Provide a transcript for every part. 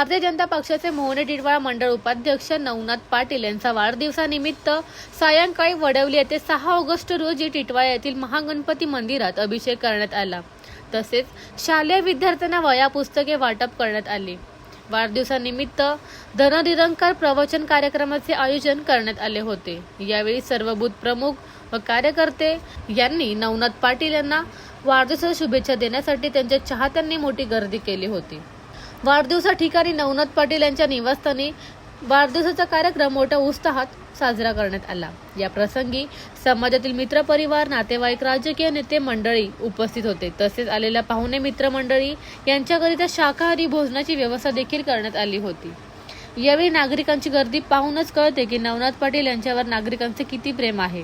भारतीय जनता पक्षाचे मोहने टिटवाळा मंडळ उपाध्यक्ष नवनाथ पाटील यांचा वाढदिवसानिमित्त सायंकाळी वडवली येथे सहा ऑगस्ट रोजी टिटवाळा येथील महागणपती मंदिरात अभिषेक करण्यात आला. तसेच शालेय विद्यार्थ्यांना वया पुस्तके वाटप करण्यात आली. वाढदिवसानिमित्त धननिरंकार प्रवचन कार्यक्रमाचे आयोजन करण्यात आले होते. यावेळी सर्व बूथ प्रमुख व कार्यकर्ते यांनी नवनाथ पाटील यांना वाढदिवसाच्या शुभेच्छा देण्यासाठी त्यांच्या चाहत्यांनी मोठी गर्दी केली होती. वाढदिवसा ठिकाणी नवनाथ पाटील यांच्या निवासस्थानी वाढदिवसाचा कार्यक्रम मोठ्या उत्साहात साजरा करण्यात आला. या प्रसंगी समाजातील मित्रपरिवार नातेवाईक राजकीय नेते मंडळी उपस्थित होते. तसेच आलेल्या पाहुणे मित्रमंडळी यांच्याकरिता शाकाहारी भोजनाची व्यवस्था देखील करण्यात आली होती. यावेळी नागरिकांची गर्दी पाहूनच कळते की नवनाथ पाटील यांच्यावर नागरिकांचे किती प्रेम आहे.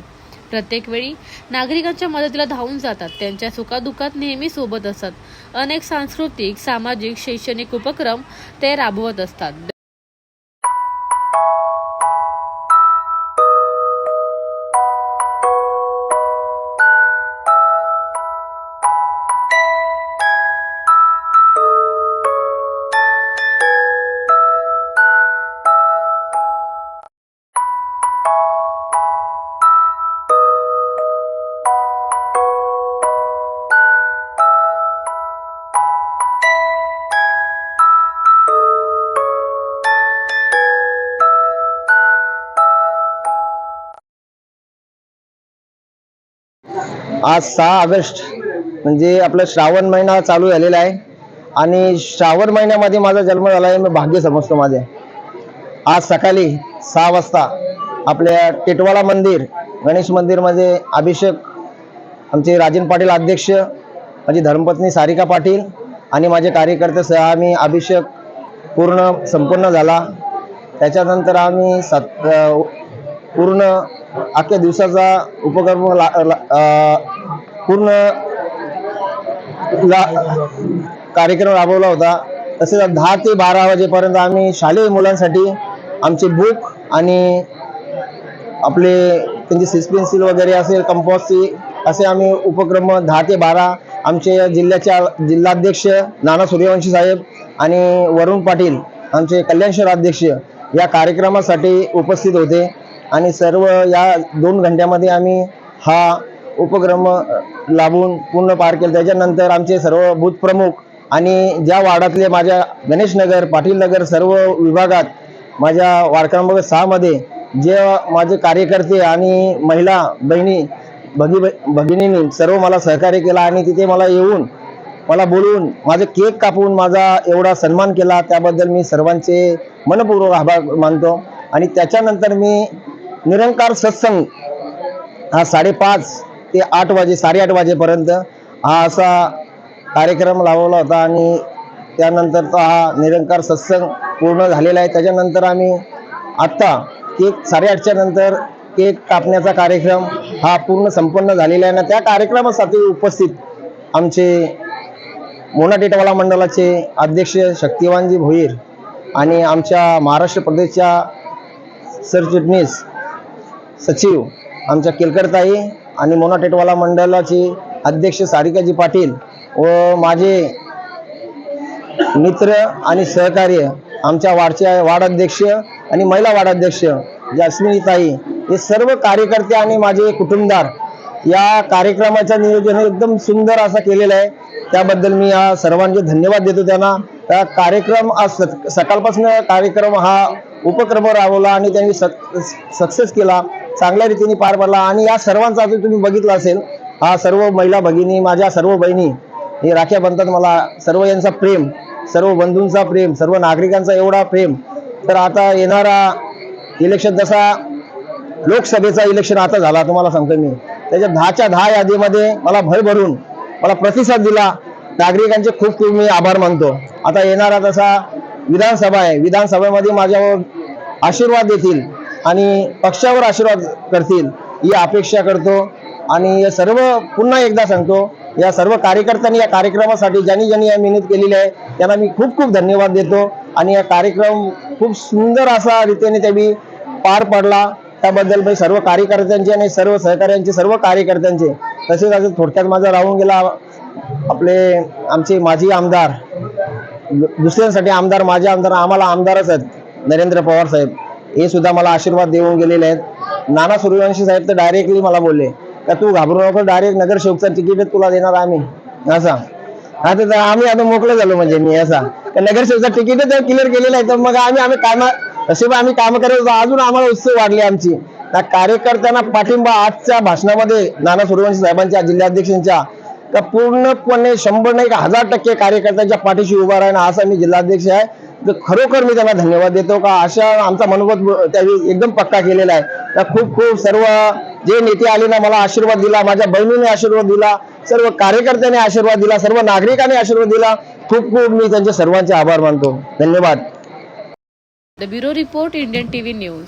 प्रत्येक वेळी नागरिकांच्या मदतीला धावून जातात. त्यांच्या सुखादुखात नेहमी सोबत असतात. अनेक सांस्कृतिक सामाजिक शैक्षणिक उपक्रम ते राबवत असतात. आज सहा ऑगस्ट म्हणजे आपला श्रावण महिना चालू झालेला आहे. आणि श्रावण महिन्यामध्ये माझा जन्म झाला आहे मी भाग्य समजतो माझे. आज सकाळी सहा वाजता आपल्या टिटवाळा मंदिर गणेश मंदिरमध्ये अभिषेक आमचे राजन पाटील अध्यक्ष माझी धर्मपत्नी सारिका पाटील आणि माझे कार्यकर्ते सह आम्ही अभिषेक पूर्ण संपन्न झाला. त्याच्यानंतर आम्ही सत पूर्ण अख्ख्या दिवसाचा उपक्रम ला, ला- पूर्ण कार्यक्रम राबवला होता. तसेच दहा ते बारा वाजेपर्यंत आम्ही शालेय मुलांसाठी आमचे बुक आणि आपले त्यांचे सिस पेन्सिल वगैरे असेल कंपॉसची असे आम्ही उपक्रम दहा ते बारा आमचे जिल्ह्याच्या जिल्हाध्यक्ष नाना सूर्यवंशी साहेब आणि वरुण पाटील आमचे कल्याणशहर अध्यक्ष या कार्यक्रमासाठी उपस्थित होते. आणि सर्व या दोन घंट्यामध्ये आम्ही हा उपक्रम लाभून पूर्ण पार केला. त्याच्यानंतर आमचे सर्व बूथप्रमुख आणि ज्या वार्डातले माझ्या गणेशनगर पाटीलनगर सर्व विभागात माझ्या वार्ड क्रमांक सहामध्ये जे माझे कार्यकर्ते आणि महिला बहिणी भगी भगिनींनी सर्व मला सहकार्य केला आणि तिथे मला येऊन मला बोलवून माझे केक कापून माझा एवढा सन्मान केला. त्याबद्दल मी सर्वांचे मनपूर्वक आभार मानतो. आणि त्याच्यानंतर मी निरंकार सत्संग हा साडेपाच ते आठ वाजे साडेआठ वाजेपर्यंत हा असा कार्यक्रम लावला होता आणि त्यानंतर तो हा निरंकार सत्संग पूर्ण झालेला आहे. त्याच्यानंतर आम्ही आत्ता केक साडेआठच्या नंतर केक कापण्याचा कार्यक्रम हा पूर्ण संपन्न झालेला आहे. ना त्या कार्यक्रमासाठी उपस्थित आमचे मोना टेटवाला मंडळाचे अध्यक्ष शक्तिवानजी भोईर आणि आमच्या महाराष्ट्र प्रदेशच्या सरचिटणीस सचिव आमच्या केलकरताई आणि मोना टेटवाला मंडळाचे अध्यक्ष सारिकाजी पाटील व माझे मित्र आणि सहकार्य आमच्या वार्डच्या वार्डाध्यक्ष आणि महिला वार्डाध्यक्ष जास्मिनीताई हे सर्व कार्यकर्ते आणि माझे कुटुंबदार या कार्यक्रमाचं नियोजन एकदम सुंदर असा केलेलं आहे. त्याबद्दल मी या सर्वांचे धन्यवाद देतो त्यांना. कार्यक्रम आज सकाळपासून कार्यक्रम हा उपक्रम राबवला आणि त्यांनी सक्सेस केला चांगल्या रीतीने पार पडला. आणि या सर्वांचा जर तुम्ही बघितला असेल हा सर्व महिला भगिनी माझ्या सर्व बहिणी हे राख्या बनतात मला. सर्व यांचा प्रेम सर्व बंधूंचा प्रेम सर्व नागरिकांचा एवढा प्रेम. तर आता येणारा इलेक्शन जसा लोकसभेचा इलेक्शन आता झाला तुम्हाला सांगतो मी. त्याच्या दहाच्या दहा यादीमध्ये मला भर भरून मला प्रतिसाद दिला. नागरिकांचे खूप खूप मी आभार मानतो. आता येणारा तसा विधानसभा आहे. विधानसभेमध्ये माझ्यावर आशीर्वाद देतील आणि पक्षावर आशीर्वाद करतील ही अपेक्षा करतो. आणि हे सर्व पुन्हा एकदा सांगतो या सर्व कार्यकर्त्यांनी या कार्यक्रमासाठी ज्यांनी ज्यांनी या मेहनत केलेली आहे त्यांना मी खूप खूप धन्यवाद देतो. आणि या कार्यक्रम खूप सुंदर असा रीतीने त्यांनी पार पडला. त्याबद्दल मी सर्व कार्यकर्त्यांचे आणि सर्व सहकार्यांचे सर्व कार्यकर्त्यांचे तसेच अजून थोडक्यात माझा राहून गेला आपले आमचे माजी आमदार दुसऱ्यांसाठी आमदार माझे आमदार आम्हाला आमदारच आहेत नरेंद्र पवार साहेब. हे सुद्धा मला आशीर्वाद देऊन गेलेले आहेत. नाना सूर्यवंशी साहेब तर डायरेक्टली मला बोलले का तू घाबरू नको डायरेक्ट नगरसेवकचं तिकीट तुला देणार आम्ही. असा. आता आम्ही आता मोकळे झालो म्हणजे मी असा. नगरसेवकचं तिकीटच जर क्लिअर केलेलं आहे तर मग आम्ही आम्ही काम तसे आम्ही काम करत होतो अजून आम्हाला उत्सव वाढली आमची. त्या कार्यकर्त्यांना पाठिंबा आजच्या भाषणामध्ये नाना सूर्यवंशी साहेबांच्या जिल्हाध्यक्षांच्या का पूर्णपणे शंभर नाही का हजार टक्के कार्यकर्त्यांच्या पाठीशी उभा राहणं असा मी जिल्हाध्यक्ष आहे. तर खरोखर मी त्यांना धन्यवाद देतो का अशा आमचा मनोगत त्यावेळी एकदम पक्का केलेला आहे. त्या खूप खूप सर्व जे नेते आले ना मला आशीर्वाद दिला माझ्या बहिणीने आशीर्वाद दिला सर्व कार्यकर्त्यांनी आशीर्वाद दिला सर्व नागरिकांनी आशीर्वाद दिला. खूप खूप मी त्यांचे सर्वांचे आभार मानतो. धन्यवाद. The bureau report Indian TV news